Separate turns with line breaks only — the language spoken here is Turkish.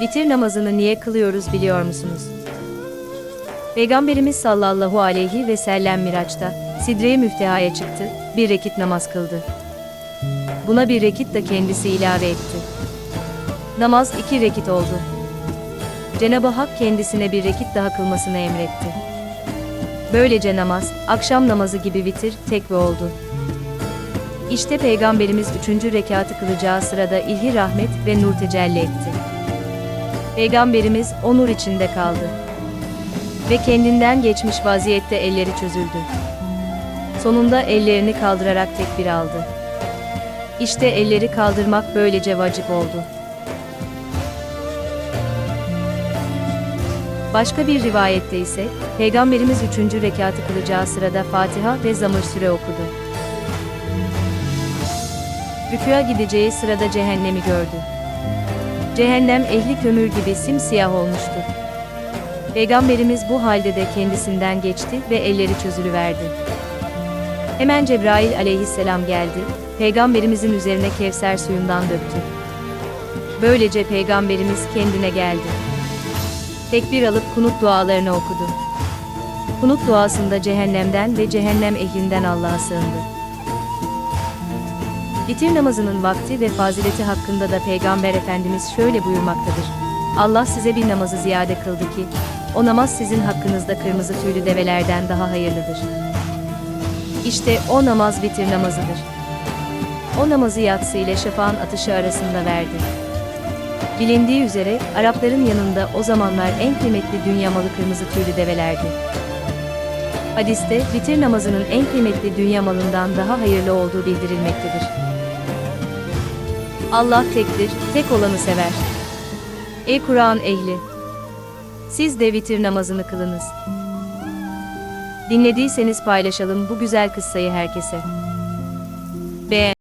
Vitir namazını niye kılıyoruz biliyor musunuz? Peygamberimiz sallallahu aleyhi ve sellem Miraç'ta, Sidre-i Müfteha'ya çıktı, bir rekit namaz kıldı. Buna bir rekit de kendisi ilave etti. Namaz iki rekit oldu. Cenab-ı Hak kendisine bir rekit daha kılmasını emretti. Böylece namaz, akşam namazı gibi vitir, tekve oldu. İşte Peygamberimiz üçüncü rekatı kılacağı sırada ilhi rahmet ve nur tecelli etti. Peygamberimiz o nur içinde kaldı. Ve kendinden geçmiş vaziyette elleri çözüldü. Sonunda ellerini kaldırarak tekbir aldı. İşte elleri kaldırmak böylece vacip oldu. Başka bir rivayette ise, Peygamberimiz üçüncü rekatı kılacağı sırada Fatiha ve Zamır Süre okudu. Rükûa gideceği sırada cehennemi gördü. Cehennem ehli kömür gibi simsiyah olmuştu. Peygamberimiz bu halde de kendisinden geçti ve elleri çözülüverdi. Hemen Cebrail aleyhisselam geldi, Peygamberimizin üzerine Kevser suyundan döktü. Böylece Peygamberimiz kendine geldi. Tekbir alıp kunut dualarını okudu. Kunut duasında cehennemden ve cehennem ehlinden Allah'a sığındı. Vitir namazının vakti ve fazileti hakkında da Peygamber Efendimiz şöyle buyurmaktadır. Allah size bir namazı ziyade kıldı ki, o namaz sizin hakkınızda kırmızı tüylü develerden daha hayırlıdır. İşte o namaz vitir namazıdır. O namazı yatsı ile şafağın atışı arasında verdi. Bilindiği üzere Arapların yanında o zamanlar en kıymetli dünya malı kırmızı tüylü develerdi. Hadiste vitir namazının en kıymetli dünya malından daha hayırlı olduğu bildirilmektedir. Allah tektir, tek olanı sever. Ey Kur'an ehli! Siz de vitir namazını kılınız. Dinlediyseniz paylaşalım bu güzel kıssayı herkese. Beğen